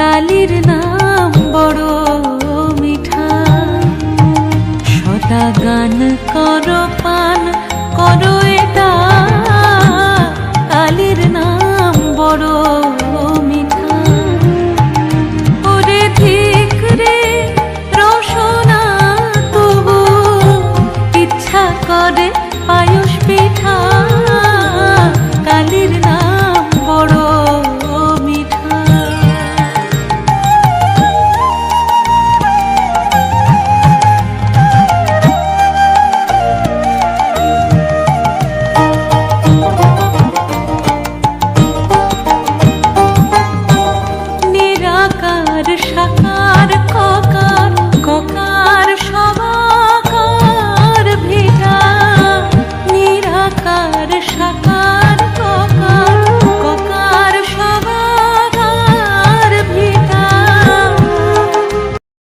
কালির নাম বড় মিঠা। সদা গান কর